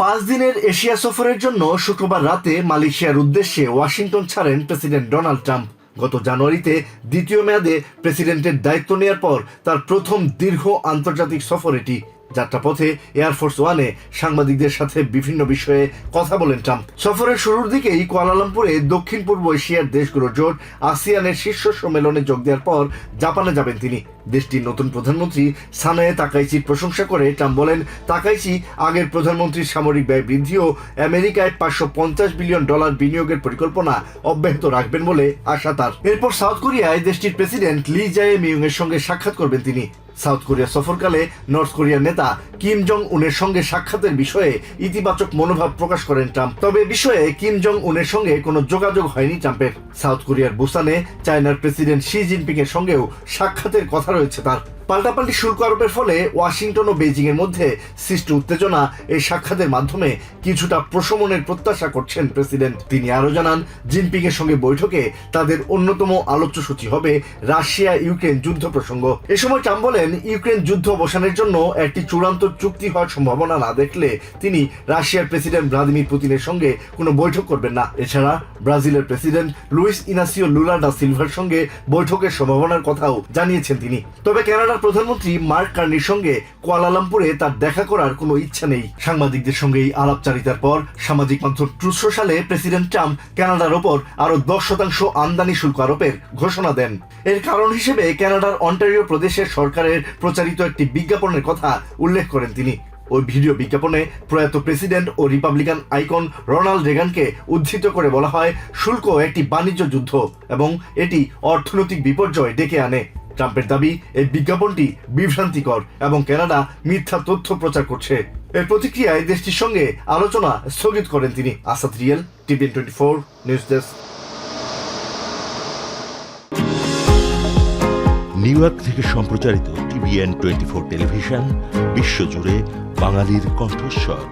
পাঁচ দিনের এশিয়া সফরের জন্য শুক্রবার রাতে মালয়েশিয়ার উদ্দেশ্যে ওয়াশিংটন ছাড়েন প্রেসিডেন্ট ডোনাল্ড ট্রাম্প। গত জানুয়ারিতে দ্বিতীয় মেয়াদে প্রেসিডেন্টের দায়িত্ব নেওয়ার পর তার প্রথম দীর্ঘ আন্তর্জাতিক সফর এটি। যাত্রাপথে এয়ারফোর্স ওয়ানে সাংবাদিকদের সাথে বিভিন্ন বিষয়ে কথা বলেন ট্রাম্প। সফরের শুরুর দিকেই কুয়ালালামপুরে দক্ষিণ পূর্ব এশিয়ার দেশগুলোর জোট আসিয়ানের শীর্ষ সম্মেলনে যোগ দেওয়ার পর জাপানে যাবেন তিনি। দেশটির নতুন প্রধানমন্ত্রী সানায়ে তাকাইচির প্রশংসা করে ট্রাম্প বলেন, তাকাইচি আগের প্রধানমন্ত্রীর সামরিক ব্যয় বৃদ্ধি ও আমেরিকায় পাঁচশো পঞ্চাশ বিলিয়ন ডলার বিনিয়োগের পরিকল্পনা অব্যাহত রাখবেন বলে আশা তার। এরপর সাউথ কোরিয়ায় দেশটির প্রেসিডেন্ট লি জায়ে মিউং এর সঙ্গে সাক্ষাৎ করবেন তিনি। সাউথ কোরিয়া সফরকালে নর্থ কোরিয়ার নেতা কিম জং উনের সঙ্গে সাক্ষাতের বিষয়ে ইতিবাচক মনোভাব প্রকাশ করেন ট্রাম্প। তবে বিষয়ে কিম জং উনের সঙ্গে কোনো যোগাযোগ হয়নি ট্রাম্পের। সাউথ কোরিয়ার বুসানে চায়নার প্রেসিডেন্ট শি জিনপিং এর সঙ্গেও সাক্ষাতের কথা রয়েছে তার। পাল্টাপাল্টি শুল্ক আরোপের ফলে ওয়াশিংটন ও বেজিং এর মধ্যে সৃষ্টি উত্তেজনা এই সাক্ষাতের মাধ্যমে কিছুটা প্রশমনের প্রত্যাশা করছেন প্রেসিডেন্ট। তিনি আরও জানান জিনপিং এর সঙ্গে বৈঠকে তাদের অন্যতম আলোচ্য সূচি হবে রাশিয়া ইউক্রেন যুদ্ধ প্রসঙ্গ। এ সময় ট্রাম্প বলেন, ইউক্রেন যুদ্ধ অবসানের জন্য একটি চূড়ান্ত চুক্তি হওয়ার সম্ভাবনা না দেখলে তিনি রাশিয়ার প্রেসিডেন্ট ভ্লাদিমির পুতিনের সঙ্গে কোনো বৈঠক করবেন না। এছাড়া ব্রাজিলের president Luiz Inacio Lula da silver সঙ্গে বৈঠকের সম্ভাবনার কথাও জানিয়েছেন তিনি। তবে কানাডার প্রধানমন্ত্রী মার্ক কার্নির সঙ্গে কুয়ালালামপুরে তার দেখা করার কোনো ইচ্ছা নেই। সাংবাদিকদের সঙ্গে এই আলাপচারিতার পর সামাজিক মাধ্যম ট্রুথ সোশ্যালে প্রেসিডেন্ট ট্রাম্প কানাডার ওপর আরও দশ শতাংশ আমদানি শুল্ক আরোপের ঘোষণা দেন। এর কারণ হিসেবে কানাডার অন্টারিও প্রদেশের সরকারের প্রচারিত একটি বিজ্ঞাপনের কথা উল্লেখ করেন তিনি। ওই ভিডিও বিজ্ঞাপনে প্রয়াত প্রেসিডেন্ট ও রিপাবলিকান আইকন রোনাল্ড রেগানকে উদ্ধৃত করে বলা হয়, শুল্ক একটি বাণিজ্য যুদ্ধ এবং এটি অর্থনৈতিক বিপর্যয় ডেকে আনে। ট্রাম্পের দাবি, এই বিজ্ঞাপনটি বিভ্রান্তিকর এবং কানাডা মিথ্যা তথ্য প্রচার করছে। এর প্রতিক্রিয়ায় দেশটির সঙ্গে আলোচনা স্থগিত করেন তিনি। Asad real, TVN twenty four, news desk. New York থেকে সম্প্রচারিত টিভিএন টোয়েন্টি ফোর টেলিভিশন, বিশ্বজুড়ে বাঙালির কণ্ঠস্বর।